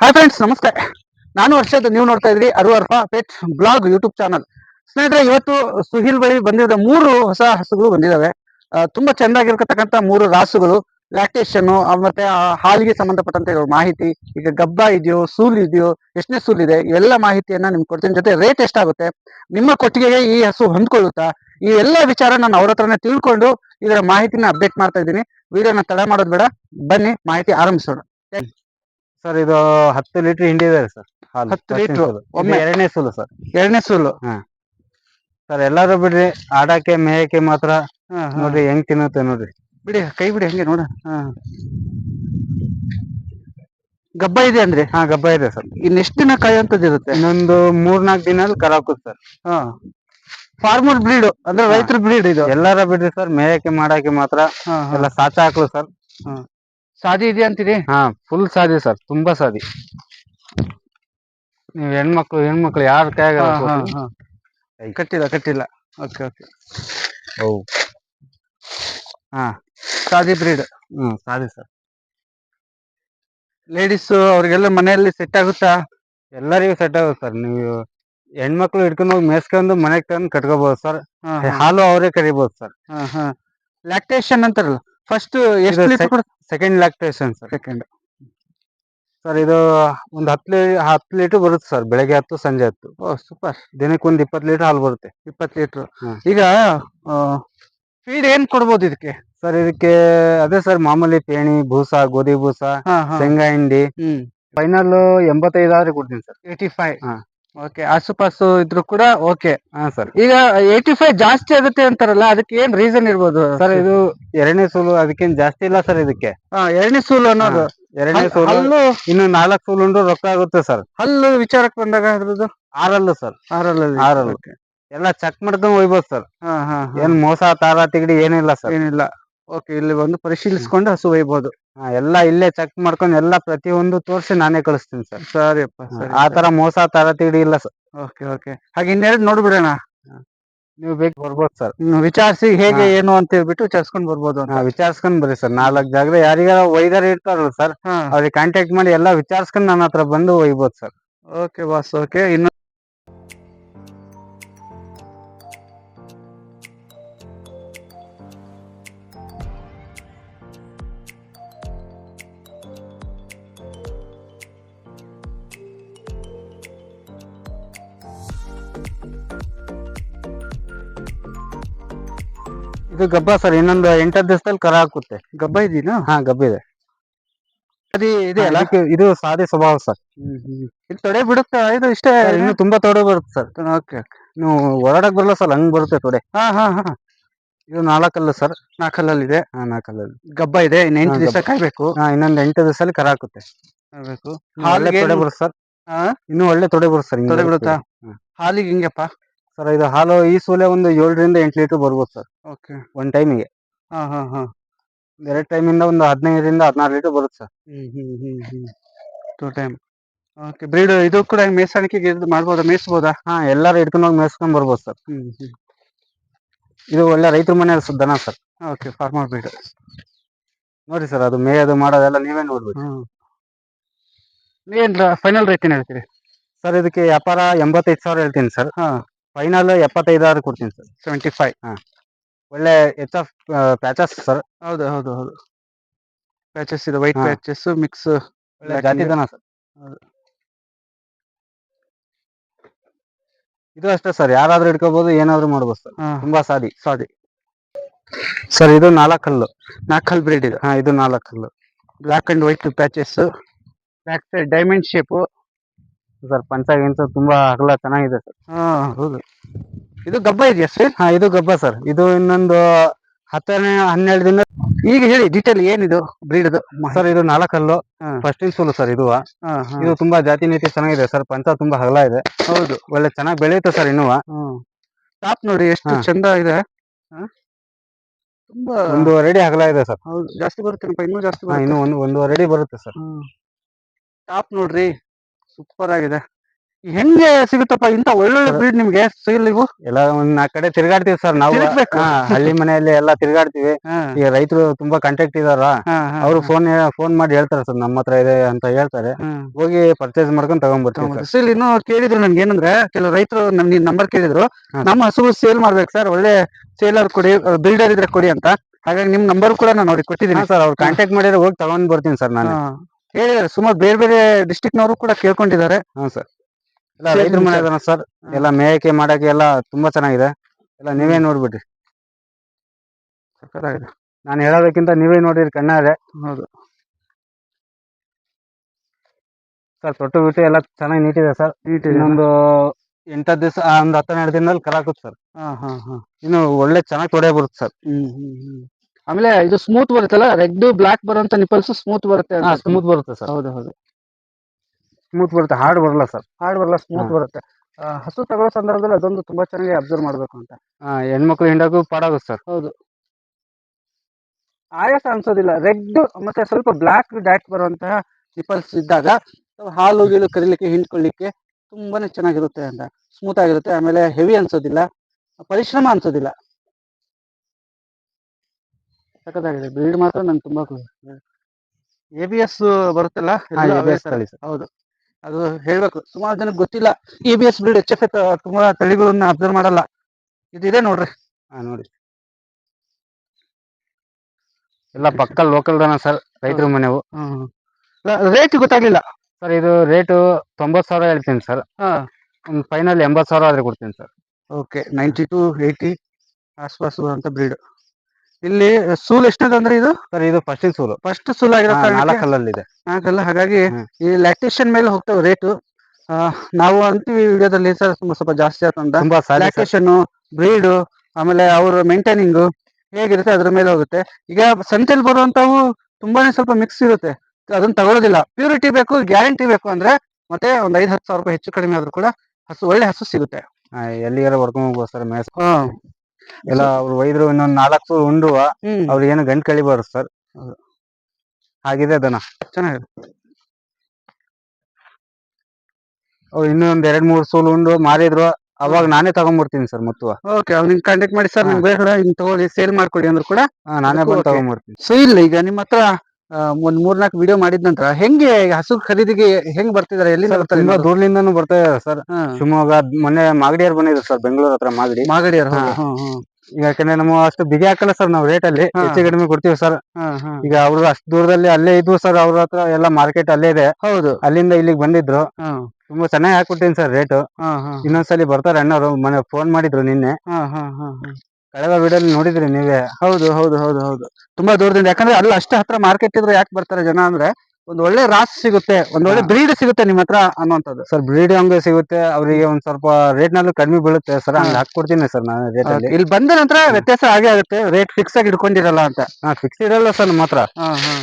Hi friends ನಮಸ್ತೆ. ನಾನು ವರ್ಷದ ನೀವು ನೋಡ್ತಾ ಇದ್ರಿ ಅರು ಅರ್ಫ ಪೆಟ್ ಬ್ಲಾಗ್ ಯೂಟ್ಯೂಬ್ ಚಾನಲ್ ಸ್ನೇಹಿತರೆ, ಇವತ್ತು ಸುಹಿಲ್ ಬಳಿ ಬಂದಿರೋ ಮೂರು ಹೊಸ ಹಸುಗಳು ಬಂದಿದ್ದಾವೆ. ತುಂಬಾ ಚೆಂದಾಗಿರ್ತಕ್ಕಂಥ ಮೂರು ರಾಸುಗಳು ಲ್ಯಾಕ್ಟೇಷನ್ ಮತ್ತೆ ಹಾಲಿಗೆ ಸಂಬಂಧಪಟ್ಟಂತ ಮಾಹಿತಿ, ಈಗ ಗಬ್ಬ ಇದೆಯೋ, ಸೂಲ್ ಇದೆಯೋ, ಎಷ್ಟನೇ ಸೂಲ್ ಇದೆ ಇವೆಲ್ಲ ಮಾಹಿತಿಯನ್ನ ನಿಮ್ಗೆ ಕೊಡ್ತೀನಿ. ಜೊತೆ ರೇಟ್ ಎಷ್ಟಾಗುತ್ತೆ, ನಿಮ್ಮ ಕೊಟ್ಟಿಗೆಗೆ ಈ ಹಸು ಹೊಂದ್ಕೊಳ್ಳುತ್ತಾ, ಈ ಎಲ್ಲ ವಿಚಾರ ನಾನು ಅವ್ರ ಹತ್ರನೇ ತಿಳ್ಕೊಂಡು ಇದರ ಮಾಹಿತಿನ ಅಪ್ಡೇಟ್ ಮಾಡ್ತಾ ಇದ್ದೀನಿ. ವಿಡಿಯೋನ ತಡ ಮಾಡೋದು ಬೇಡ, ಬನ್ನಿ, ಮಾಹಿತಿ ಆರಂಭಿಸೋಣ. ಸರ್ ಇದು ಹತ್ತು ಲೀಟರ್ ಹಿಂಡಿ ಇದೆ ಸರ್ ಹಾಲು ಹತ್ತು first ಲೀಟ್ರು? ಸೂಲು. ಇದು ಒಮ್ಮೆ? ಎರಡನೇ ಸೂಲು ಸರ್ ಎರಡನೇ ಸೂಲು ಸರ್ ಎಲ್ಲಾರು ಬಿಡ್ರಿ. ಆಡಕ್ಕೆ ಮೇಯಕ್ಕೆ ಮಾತ್ರ. ಹಾ, ಹಾ. ನೋಡ್ರಿ ಹೆಂಗ್ ತಿನ್ನುತ್ತೆ ನೋಡ್ರಿ. ಬಿಡಿ ಕೈ ಬಿಡಿ ಹಂಗೆ ನೋಡ. ಗಬ್ಬ ಇದೆ ಅಂದ್ರೆ? ಹಾ ಗಬ್ಬ ಇದೆ ಸರ್ ಇನ್ನೆಷ್ಟು ದಿನ ಕಾಯುವಂತದ್ದು ಇರುತ್ತೆ? ಇನ್ನೊಂದು ಮೂರ್ನಾಲ್ಕು ದಿನ ಕರಾಕುತ್ತೆ ಸರ್ ಫಾರ್ಮರ್ ಬ್ರೀಡ್ ಅಂದ್ರೆ ಹಾ. ರೈತರ ಬ್ರೀಡ್ ಇದು? ಎಲ್ಲಾರ ಬಿಡ್ರಿ ಸರ್ ಮೇಯಕ್ಕೆ ಮಾಡಕ್ಕೆ ಮಾತ್ರ. ಹಾ, ಹಾ. ಎಲ್ಲ ಸಾಚ ಹಾಕ್ಲು ಸರ್ ಸಾದಿ ಇದೆ ಅಂತೀರಿ? ಹಾ ಫುಲ್ ಸಾದಿ ಸರ್ ತುಂಬಾ ಸಾದಿ. ನೀವು ಹೆಣ್ಮಕ್ಳು ಹೆಣ್ಮಕ್ಳು ಯಾರ ಕೈಯಾಗ. ಕಟ್ಟಿಲ್ಲ ಕಟ್ಟಿಲ್ಲ. Okay okay. ಓ. ಹಾ. ಸಾದಿ ಬ್ರೀಡ್ ಹ್ಮ್ ಸಾದಿ ಸರ್ ಲೇಡೀಸ್ ಅವ್ರಿಗೆಲ್ಲ ಮನೆಯಲ್ಲಿ ಸೆಟ್ ಆಗುತ್ತಾ? ಎಲ್ಲರಿಗೂ ಸೆಟ್ ಆಗುತ್ತೆ ಸರ್ ನೀವು ಹೆಣ್ಮಕ್ಳು ಹಿಡ್ಕೊಂಡು ಹೋಗಿ ಮೇಸ್ಕೊಂಡು ಮನೆಗೆ ತಂದು ಕಟ್ಕೋಬಹುದು ಸರ್. ಹಾಲು ಅವರೇ ಕರಿಬಹುದು ಸರ್ ಹಾ, ಹಾ. ಲ್ಯಾಕ್ಟೇಷನ್ ಅಂತಾರಲ್ಲ? ಫಸ್ಟ್ ಎಷ್ಟು litre second lactation sir second sir ಇದು ಒಂದು ಹತ್ತು ಲೀ ಹತ್ತು ಲೀಟರ್ ಬರುತ್ತೆ ಸರ್ ಬೆಳಗ್ಗೆ ಹತ್ತು ಸಂಜೆ ಹತ್ತು. ಓ ಸೂಪರ್ ದಿನಕ್ಕೆ ಒಂದು ಇಪ್ಪತ್ತು ಲೀಟರ್ ಹಾಲು ಬರುತ್ತೆ. ಇಪ್ಪತ್ತು ಲೀಟರ್ ಈಗ ಫೀಡ್ ಏನ್ ಕೊಡ್ಬೋದು ಇದಕ್ಕೆ? ಸರ್ ಇದಕ್ಕೆ ಅದೇ ಸರ್ ಮಾಮೂಲಿ ಪೇಣಿ ಭೂಸ ಗೋಧಿ ಭೂಸ. ಶೇಂಗಾ ಹಿಂಡಿ. ಫೈನಲ್ ಎಂಬತ್ತೈದು ಆದ್ರೆ ಕೊಡ್ತೀನಿ ಸರ್ ಏಯ್ಟಿ ಫೈವ್ ಹಾ. ಓಕೆ ಆಸುಪಾಸು ಇದ್ರು ಕೂಡ ಓಕೆ ಹಾ ಸರ್ ಈಗ ಏಯ್ಟಿ ಫೈವ್ ಜಾಸ್ತಿ ಆಗುತ್ತೆ ಅಂತಾರಲ್ಲ ಅದಕ್ಕೆ ಏನ್ ರೀಸನ್ ಇರ್ಬೋದು? ಸರ್ ಇದು ಎರಡನೇ ಸೂಲು ಅದಕ್ಕೇನ್ ಜಾಸ್ತಿ ಇಲ್ಲ ಸರ್ ಇದಕ್ಕೆ. ಹಾ, ಎರಡನೇ ಸೂಲು ಅನ್ನೋದು. ಎರಡನೇ ಹಲ್- ಸೂಲು ಹಲ್ಲು ಇನ್ನು ನಾಲ್ಕು ಸೂಲು ಉಂಡು ರೊಕ್ಕ ಆಗುತ್ತೆ ಸರ್ ಹಲ್ಲು ವಿಚಾರಕ್ಕೆ ಬಂದಾಗ ಅದ್ರದ್ದು? ಆರಲ್ಲ ಸರ್ ಆರಲ್ಲಲ್ಲಿ. ಆರಲ್ಲ. Okay. ಎಲ್ಲ ಚೆಕ್ ಮಾಡ್ಕೊಂಡ್ ಹೋಗ್ಬೋದು ಸರ್ ಹಾ, ಹಾ, ಹಾ. ಏನ್ ಮೋಸ ತಾರ ತಿಗಡಿ ಏನಿಲ್ಲ ಸರ್ ಏನಿಲ್ಲ. ಓಕೆ ಇಲ್ಲಿ ಬಂದು ಪರಿಶೀಲಿಸ್ಕೊಂಡು ಹಸು ಒಯ್ಬೋದು. ಹಾ, ಎಲ್ಲ ಇಲ್ಲೇ ಚೆಕ್ ಮಾಡ್ಕೊಂಡು ಎಲ್ಲ ಪ್ರತಿಯೊಂದು ತೋರಿಸಿ ನಾನೇ ಕಳಿಸ್ತೀನಿ ಸರ್ ಸರಿಯಪ್ಪ ಸರಿ ಆ ತರ ಮೋಸ ತರ ತಿಗಡಿ ಇಲ್ಲ ಸರ್ ಓಕೆ ಓಕೆ ಹಾಗೆ ಇನ್ನೆರಡು ನೋಡ್ಬಿಡೋಣ ನೀವು ಬೇಕು ಬರ್ಬೋದು ಸರ್ ವಿಚಾರಿಸಿ ಹೇಗೆ ಹಾ. ಏನು ಅಂತ ಹೇಳ್ಬಿಟ್ಟು ವಿಚಾರಿಸ್ಕೊಂಡು ಬರ್ಬೋದು ಅಂತ. ವಿಚಾರಿಸ್ಕೊಂಡ್ ಬರ್ರಿ ಸರ್ ನಾಲ್ಕು ಜಾಗದ ಯಾರಿಗಾರ ಒಯ್ದಾರ ಇರ್ತಾರಲ್ಲ ಸರ್ ಹಾ. ಅವ್ರಿಗೆ ಕಾಂಟ್ಯಾಕ್ಟ್ ಮಾಡಿ ಎಲ್ಲ ವಿಚಾರಿಸ್ಕೊಂಡ್ ನನ್ನ ಹತ್ರ ಬಂದು ಒಯ್ಬೋದು ಸರ್ ಓಕೆ ಬಾಸ್ ಓಕೆ ಇನ್ನು ಇದು ಗಬ್ಬ ಸರ್ ಇನ್ನೊಂದು ಎಂಟತ್ತು ದಿವಸದಲ್ಲಿ ಕರ ಹಾಕುತ್ತೆ. ಗಬ್ಬ ಇದೀನಾ? ಹಾ ಗಬ್ಬ ಇದೆ. ಅದಿ ಇದೆ ಅಲ್ಲ? ಇದಕ್ಕೆ ಇದು ಸಾದಿ ಸ್ವಭಾವ ಸರ್. ಇದು ತೊಡೆ ಬಿಡುತ್ತಾ? ಇದು ಇಷ್ಟೇ? ಇನ್ನು ತುಂಬಾ ತೊಡೆ ಬರುತ್ತೆ ಸರ್. ಓಕೆ ನೀವು ಓಡಾಡಕ್ ಬರಲ್ಲ ಸರ್ ಹಂಗ್ ಬರುತ್ತೆ ತೊಡೆ. ಹಾ ಹಾ ಹಾ. ಇದು ನಾಲ್ಕಲ್ಲು ಸರ್. ನಾಲ್ಕಲ್ಲಲ್ಲಿದೆ ಹಾ ನಾಲ್ಕಲ್ಲಲ್ಲಿ. ಗಬ್ಬ ಇದೆ ಇನ್ನು ಎಂಟು ಹಾ, ದಿವಸ ಗಬ್ಬ. ಕಾಯ್ಬೇಕು. ಹಾ ಇನ್ನೊಂದು ಎಂಟು ದಿವಸದಲ್ಲಿ ಕರ ಹಾಕುತ್ತೆ. ಕಾಯ್ಬೇಕು ಇನ್ನು ಒಳ್ಳೆ ಹಾಲಿಗೆ ತೊಡೆ ಬರುತ್ತೆ ಸರ್. ಹಾ? ಇನ್ನು ಒಳ್ಳೆ ತೊಡೆ ಬರುತ್ತೆ ಸರ್ ತೊಡೆ ಬಿಡುತ್ತಾ ಹಾಲಿಗೆ ಹಿಂಗಪ್ಪ? ಸರ್ ಇದು ಹಾಲು ಈ ಸೂಲೆ ಒಂದು ಏಳರಿಂದ ಎಂಟು ಲೀಟರ್ ಬರ್ಬೋದು ಸರ್ ಓಕೆ ಒನ್ ಟೈಮಿಗೆ ಹಾಂ ಹಾಂ ಹಾಂ. ಎರಡು ಟೈಮಿಂದ ಒಂದು ಹದಿನೈದರಿಂದ ಹದಿನಾರು ಲೀಟರ್ ಬರುತ್ತೆ ಸರ್ ಹ್ಞೂ ಹ್ಞೂ ಹ್ಞೂ ಟೂ ಟೈಮ್ ಓಕೆ ಬ್ರೀಡ್ ಇದು ಕೂಡ ಮೇಸಾಣಿಕೆಗೆ ಇದು ಮಾಡ್ಬೋದಾ ಮೇಯಿಸ್ಬೋದಾ? ಹಾಂ ಎಲ್ಲರೂ ಹಿಡ್ಕೊಂಡು ಹೋಗಿ ಮೇಯ್ಸ್ಕೊಂಡ್ ಬರ್ಬೋದು ಸರ್ ಇದು ಒಳ್ಳೆ ರೈತರ ಮನೆ ದನ ಸರ್ ಓಕೆ ಫಾರ್ಮರ್ ಬ್ರೀಡ್ ನೋಡಿ ಸರ್ ಅದು ಮೇಯೋದು ಮಾಡೋದೆಲ್ಲ ನೀವೇ ನೋಡ್ಬೋದು ಹ್ಞೂ ಏನು ಫೈನಲ್ ರೇಟ್ ಏನು ಹೇಳ್ತೀರಿ? ಸರ್ ಇದಕ್ಕೆ ವ್ಯಾಪಾರ ಎಂಬತ್ತೈದು ಸಾವಿರ ಹೇಳ್ತೀನಿ ಸರ್ ಹಾ. ಫೈನಲ್ ಎಪ್ಪತ್ತೈದಾರು ಕೊಡ್ತೀನಿ ಸರ್ ಸೆವೆಂಟಿ ಫೈವ್ ಒಳ್ಳೆ ಎಚ್ ಎಫ್ ಪ್ಯಾಚಸ್ ಸರ್. ಹೌದು ಹೌದು ಹೌದು. ಪ್ಯಾಚಸ್ ಇದೆ ವೈಟ್ ಹಾ. ಪ್ಯಾಚಸ್ ಮಿಕ್ಸ್ ಒಳ್ಳೆ ಜಾತಿ ದನ ಸರ್. ಹೌದು. ಇದು ಅಷ್ಟೇ ಸರ್ ಯಾರಾದ್ರೂ ಹಿಡ್ಕೋಬಹುದು ಏನಾದ್ರೂ ಮಾಡ್ಬೋದು ಸರ್. ತುಂಬಾ ಸಾದಿ. ಸಾರಿ ಸರ್ ಇದು ನಾಲ್ಕಲ್ಲು ನಾಲ್ಕಲ್ ಬ್ರೀಡ್ ಇದು. ಹಾ ಇದು ನಾಲ್ಕಲ್ಲು black and white patches. Back side diamond shape. Sir ಪಂಚ ಗಿಂಚ ತುಂಬಾ ಅಗಲ ಚೆನ್ನಾಗಿದೆ ಸರ್. ಹಾ ಹೌದು. ಇದು ಗಬ್ಬ ಇದೆಯಾ ಸರ್? ಹಾ ಇದು ಗಬ್ಬ ಸರ್. ಇದು ಇನ್ನೊಂದು ಹತ್ತನೇ ಹನ್ನೆರಡು ದಿನ ಈಗ ಹೇಳಿ ಡೀಟೇಲ್ ಏನಿದು ಬ್ರೀಡ್ ಅದು ಸರ್ ಇದು ನಾಲ್ಕಲ್ಲು. ಫಸ್ಟ್ ಸೂಲು ಸರ್ ಇದು. ಇದು ತುಂಬಾ ಜಾತಿ ನೀತಿ ಚೆನ್ನಾಗಿದೆ ಸರ್. ಪಂಚ ತುಂಬಾ ಹಗಲ ಇದೆ. ಹೌದು. ಒಳ್ಳೆ ಚೆನ್ನಾಗಿ ಬೆಳೆಯುತ್ತೆ ಸರ್ ಇನ್ನುವ. ಟಾಪ್ ನೋಡಿ ಎಷ್ಟು ಚಂದ ಇದೆ? ತುಂಬಾ ಒಂದೂವರೆ ಅಡಿ ಅಗಲ ಇದೆ ಸರ್. ಹೌದು ಜಾಸ್ತಿ ಬರುತ್ತೆ ಇನ್ನೂ ಜಾಸ್ತಿ ಇನ್ನೂ ಇನ್ನು ಒಂದು ಒಂದೂವರೆ ಅಡಿ ಬರುತ್ತೆ ಸರ್. ಟಾಪ್ ನೋಡ್ರಿ. ಸೂಪರ್ ಆಗಿದೆ. ಹೆಂಗೆ ಸಿಗುತ್ತಪ್ಪ? ಇಂತ ಒಳ್ಳೊಳ್ಳೆ ಬ್ರೀಡ್ ನಿಮ್ಗೆ ನೀವು? ಎಲ್ಲ ಒಂದ್ ನಾಲ್ಕು ಕಡೆ ತಿರ್ಗಾಡ್ತೀವಿ ಸರ್ ನಾವು. ತಿರುಗ್ಬೇಕು. ಹಾ, ಹಳ್ಳಿ ಮನೆಯಲ್ಲಿ ಎಲ್ಲ ತಿರ್ಗಾಡ್ತೀವಿ. ಈಗ ರೈತರು ತುಂಬಾ ಕಾಂಟ್ಯಾಕ್ಟ್ ಇದಾರ. ಅವ್ರು ಫೋನ್ ಫೋನ್ ಮಾಡಿ ಹೇಳ್ತಾರೆ ಸರ್ ನಮ್ಮ ಹತ್ರ ಇದೆ ಅಂತ ಹೇಳ್ತಾರೆ. ಹೋಗಿ ಪರ್ಚೇಸ್ ಮಾಡ್ಕೊಂಡ್ ತಗೊಂಡ್ಬರ್ತೀವಿ ಸರ್. ಇನ್ನು ಕೇಳಿದ್ರು ನನ್ಗೆ ಏನಂದ್ರೆ ಕೆಲವು ರೈತರು ನಮ್ ನಿನ್ ನಂಬರ್ ಕೇಳಿದ್ರು ಹಾ. ನಮ್ಮ ಹಸುಗಳು ಸೇಲ್ ಮಾಡ್ಬೇಕು ಸರ್ ಒಳ್ಳೆ ಸೇಲರ್ ಕೊಡಿ ಬಿಲ್ಡರ್ ಇದ್ರೆ ಕೊಡಿ ಅಂತ. ಹಾಗಾಗಿ ನಿಮ್ ನಂಬರ್ ಕೂಡ ನಾನು ಅವ್ರಿಗೆ ಕೊಟ್ಟಿದ್ದೀನಿ. ಸರ್ ಅವ್ರು ಕಾಂಟ್ಯಾಕ್ಟ್ ಮಾಡಿದ್ರೆ ಹೋಗಿ ತಗೊಂಡ್ ಬರ್ತೀನಿ ಸರ್ ನಾನು. ಹಾ. ಹೇಳಿದ್ದಾರೆ ಸುಮಾರು ಬೇರೆ ಬೇರೆ ಡಿಸ್ಟ್ರಿಕ್ಟ್ ನವರು ಕೂಡ ಕೇಳ್ಕೊಂಡಿದ್ದಾರೆ. ಹಾ ಸರ್. ಎಲ್ಲ ರೈತರು ಮನೆ. ಸರ್? ಎಲ್ಲ ಮೇಯಕ್ಕೆ ಮಾಡಕ್ಕೆ ಎಲ್ಲ ತುಂಬಾ ಚೆನ್ನಾಗಿದೆ. ಎಲ್ಲ ನೀವೇ ನೋಡ್ಬಿಡ್ರಿ. ಸಕ್ಕತ್ತಾಗಿದೆ ನಾನು ಹೇಳೋದಕ್ಕಿಂತ ನೀವೇ ನೋಡಿರಿ ಕಣ್ಣಾರೆ ಹೌದು. ಸರ್ ತೊಟ್ಟು ಬಿಟ್ಟು ಎಲ್ಲ ಚೆನ್ನಾಗಿ ನೀಟಿದೆ ಸರ್. ನೀಟ್ ಒಂದು ಇನ್ನೊಂದು ಎಂಟತ್ತು ದಿವಸ ಒಂದು ಹತ್ತೆರಡು ದಿನದಲ್ಲಿ ಕಲಾಕುತ್ತೆ ಸರ್. ಹಾ ಹಾ ಹಾ. ಇನ್ನು ಒಳ್ಳೆ ಚೆನ್ನಾಗಿ ತೊಡೆ ಬರುತ್ತೆ ಸರ್. ಹ್ಮ್ ಹ್ಮ್ ಹ್ಮ್. ಆಮೇಲೆ ಇದು ಸ್ಮೂತ್ ಬರುತ್ತಲ್ಲ? ರೆಡ್ ಬ್ಲಾಕ್ ಬರುವಂತ ನಿಪಲ್ಸ್ ಸ್ಮೂತ್ ಬರುತ್ತೆ ಅಂತ. ಸ್ಮೂತ್ ಬರುತ್ತೆ ಸರ್. ಹೌದು ಹೌದು. ಸ್ಮೂತ್ ಬರುತ್ತೆ ಹಾರ್ಡ್ ಬರಲ್ಲ ಸರ್. ಹಾರ್ಡ್ ಬರಲ್ಲ ಸ್ಮೂತ್ ಹಾ. ಬರುತ್ತೆ. ಆ, ಹಸು ತಗೊಳ್ಳೋ ಸಂದರ್ಭದಲ್ಲಿ ಅದೊಂದು ತುಂಬಾ ಚೆನ್ನಾಗಿ ಅಬ್ಸರ್ವ್ ಮಾಡ್ಬೇಕು ಅಂತ. ಹೆಣ್ಮಕ್ಳು ಹಿಂಡಾಗು ಪಾಡಾಗುತ್ತೆ ಸರ್. ಹೌದು. ಆಯಾಸ ಅನ್ಸೋದಿಲ್ಲ. ರೆಡ್ ಮತ್ತೆ ಸ್ವಲ್ಪ ಬ್ಲಾಕ್ ಡಾಟ್ ಬರುವಂತಹ ನಿಪಲ್ಸ್ ಇದ್ದಾಗ ನಾವು ಹಾಲು ಗೀಲು ಕರಿಲಿಕ್ಕೆ ಹಿಂಡ್ಕೊಳ್ಳಿಕ್ಕೆ ತುಂಬಾನೇ ಚೆನ್ನಾಗಿರುತ್ತೆ ಅಂತ. ಸ್ಮೂತ್ ಆಗಿರುತ್ತೆ. ಆಮೇಲೆ ಹೆವಿ ಅನ್ಸೋದಿಲ್ಲ. ಪರಿಶ್ರಮ ಅನ್ಸೋದಿಲ್ಲ. ಸಖತ್ತಾಗಿದೆ ಬಿಲ್ಡ್ ಮಾತ್ರ ನಂಗೆ ತುಂಬಾ ಎ ಬಿ ಎಸ್ ಬರುತ್ತಲ್ಲ ಹೌದು. ಅದು ಹೇಳ್ಬೇಕು. ಸುಮಾರು ಜನಕ್ಕೆ ಗೊತ್ತಿಲ್ಲ. A B S breed H F ತುಂಬಾ ತಳಿಗಳನ್ನ ಅಬ್ಸರ್ವ್ ಮಾಡಲ್ಲ. ಇದಿದೆ ನೋಡ್ರಿ. ಹಾ ನೋಡಿ. ಎಲ್ಲ ಪಕ್ಕ ಲೋಕಲ್ ದನ ಸರ್ ರೈತರ ಮನೆವು ರೇಟ್ ಗೊತ್ತಾಗ್ಲಿಲ್ಲ. ಸರ್ ಇದು ರೇಟು ತೊಂಬತ್ತು ಸಾವಿರ ಹೇಳ್ತೀನಿ ಸರ್. ಹಾ. ಒಂದು ಫೈನಲ್ ಎಂಬತ್ತು ಸಾವಿರ ಆದ್ರೆ ಕೊಡ್ತೀನಿ sir. Okay ninety to eighty ಆಸ್ಪಾಸು ಅಂತ ಬ್ರೀಡ್ ಇಲ್ಲಿ ಸೂಲ್ ಎಷ್ಟದ ಅಂದ್ರೆ ಇದು? ಸರ್ ಇದು ಫಸ್ಟ್ ಸೂಲ್. ಫಸ್ಟ್ ಸೂಲ್ ಆಗಿರೋ ಕಾರಣಕ್ಕೆ ಆ ನಾಲ್ಕಲ್ಲ? ಹಾಗಾಗಿ ಈ ಲ್ಯಾಕ್ಟೇಷನ್ ಮೇಲೆ ಹೋಗ್ತಾವ ರೇಟು ನಾವು ಅಂತೀವಿ ವಿಡಿಯೋದಲ್ಲಿ ಸರ್ ಸ್ವಲ್ಪ ಜಾಸ್ತಿ ಆತಂತ ಲ್ಯಾಕ್ಟೇಷನ್ ಬ್ರೀಡು ಆಮೇಲೆ ಅವ್ರ ಮೇಂಟೈನಿಂಗು ಹೇಗಿರುತ್ತೆ ಅದ್ರ ಮೇಲೆ ಹೋಗುತ್ತೆ. ಈಗ ಸಂತೆಲ್ ಬರುವಂತವು ತುಂಬಾನೇ ಸ್ವಲ್ಪ ಮಿಕ್ಸ್ ಇರುತ್ತೆ. ಅದನ್ನ ತಗೊಳ್ಳೋದಿಲ್ಲ ಪ್ಯೂರಿಟಿ ಬೇಕು ಗ್ಯಾರಂಟಿ ಬೇಕು ಅಂದ್ರೆ ಮತ್ತೆ ಒಂದ್ ಐದ್ ಹತ್ತು ಸಾವಿರ ರೂಪಾಯಿ ಹೆಚ್ಚು ಕಡಿಮೆ ಆದ್ರೂ ಕೂಡ ಹಸು ಒಳ್ಳೆ ಹಸು ಸಿಗುತ್ತೆ. ಎಲ್ಲಿಗಾರ ವರ್ಗ ಹೋಗ್ಬೋದು ಸರ್ ಮೇಸ್ ಎಲ್ಲ ಅವ್ರು ಒಯ್ದ್ರು ಇನ್ನೊಂದ್ ನಾಲ್ಕು ಉಂಡುವ ಹ್ಮ್. ಅವ್ರಿಗೆ ಏನು ಗಂಟು ಕಳಿಬಾರ್ದು ಸರ್. ಹಾಗಿದೆ ದನ. ಚೆನ್ನಾಗಿದೆ. ಅವ್ರು ಇನ್ನೊಂದ್ ಎರಡ್ ಮೂರ್ ಸೂಲ್ ಉಂಡು ಮಾರಿದ್ರು. ಅವಾಗ ನಾನೇ ತಗೊಂಡ್ಬರ್ತೀನಿ ಸರ್ ಮುತ್ತುವ. ಓಕೆ ಅವ್ನಿಗೆ ಕಾಂಟ್ಯಾಕ್ಟ್ ಮಾಡಿ ಸರ್. ನಿಮ್ಗೆ ಬೇಕಾದ್ರೆ ಹಿಂಗ್ ತಗೊಳ್ಳಿ ಸೇಲ್ ಮಾಡ್ಕೊಡಿ ಅಂದ್ರು ಕೂಡ. ನಾನೇ ಬಂದು ತಗೊಂಬರ್ತೀನಿ. ಸೊ ಇಲ್ಲ ಈಗ ನಿಮ್ಮ ಹತ್ರ ಒಂದ್ ಮೂರ್ನಾಲ್ಕು ವಿಡಿಯೋ ಮಾಡಿದ ನಂತರ ಹೆಂಗೆ ಹಸು ಖರೀದಿಗೆ ಹೆಂಗ್ ಬರ್ತಿದಾರೆ ಸರ್, ತುಂಬಾ? ದೂರದಿಂದನೂ ಬರ್ತಾ ಇದಾರೆ ಸರ್. ಶಿವಮೊಗ್ಗ ಮೊನ್ನೆ ಮಾಗಡಿಯರ್ ಬಂದಿದ್ರು ಸರ್ ಬೆಂಗಳೂರು ಹತ್ರ ಮಾಗಡಿ ಮಾಗಡಿಯರ್. ಈಗ ಯಾಕಂದ್ರೆ ನಮ್ಮ ಅಷ್ಟು ಬಿಗಿ ಹಾಕಲ್ಲ ಸರ್ ನಾವು ರೇಟ್ ಅಲ್ಲಿ. ಹೆಚ್ಚು ಕಡಿಮೆ ಕೊಡ್ತೀವಿ ಸರ್. ಈಗ ಅವ್ರು ಅಷ್ಟು ದೂರದಲ್ಲಿ ಅಲ್ಲೇ ಇದ್ವು ಸರ್ ಅವ್ರ ಹತ್ರ ಎಲ್ಲ ಮಾರ್ಕೆಟ್ ಅಲ್ಲೇ ಇದೆ ಹೌದು ಅಲ್ಲಿಂದ ಇಲ್ಲಿಗೆ ಬಂದಿದ್ರು ತುಂಬಾ ಚೆನ್ನಾಗಿ ಹಾಕ್ಬಿಟ್ಟಿನಿ ಸರ್ ರೇಟ್. ಇನ್ನೊಂದ್ಸಲಿ ಬರ್ತಾರೆ ಅಣ್ಣವ್ರು ಮನೆ ಫೋನ್ ಮಾಡಿದ್ರು ನಿನ್ನೆ. ಕಳೆದ ವಿಡಿಯೋಲಿ ನೋಡಿದ್ರಿ ನೀವೇ? ಹೌದು ಹೌದು ಹೌದು ಹೌದು. ತುಂಬಾ ದೂರದಿಂದ ಯಾಕಂದ್ರೆ ಅಲ್ಲಿ ಅಷ್ಟೇ ಹತ್ರ ಮಾರ್ಕೆಟ್ ಇದ್ರೆ ಯಾಕೆ ಬರ್ತಾರೆ ಜನ ಅಂದ್ರೆ ಒಂದ್ ಒಳ್ಳೆ ರಾಸ್ ಸಿಗುತ್ತೆ ಒಂದ್ ಒಳ್ಳೆ ಬ್ರೀಡ್ ಸಿಗುತ್ತೆ ನಿಮ್ ಹತ್ರ ಅನ್ನುವಂಥದ್ದು. ಸರ್ ಬ್ರೀಡ್ ಹಂಗೆ ಸಿಗುತ್ತೆ ಅವರಿಗೆ ಒಂದ್ ಸ್ವಲ್ಪ ರೇಟ್ ನಲ್ಲೂ ಕಡಿಮೆ ಬೀಳುತ್ತೆ ಸರ್ ಹಂಗೆ. ಹಾಕೊಡ್ತೀನಿ ಸರ್ ನಾನು ರೇಟ್ ಅಲ್ಲಿ. ಇಲ್ಲಿ ಬಂದ ನಂತರ ವ್ಯತ್ಯಾಸ ಆಗೇ ಆಗುತ್ತೆ ರೇಟ್ ಫಿಕ್ಸ್ ಆಗಿ ಇಟ್ಕೊಂಡಿರಲ್ಲ ಅಂತ. ಹಾ ಫಿಕ್ಸ್ ಇರಲ್ಲ ಸರ್ ನಮ್ಮ ಹತ್ರ ಹಾ ಹಾ.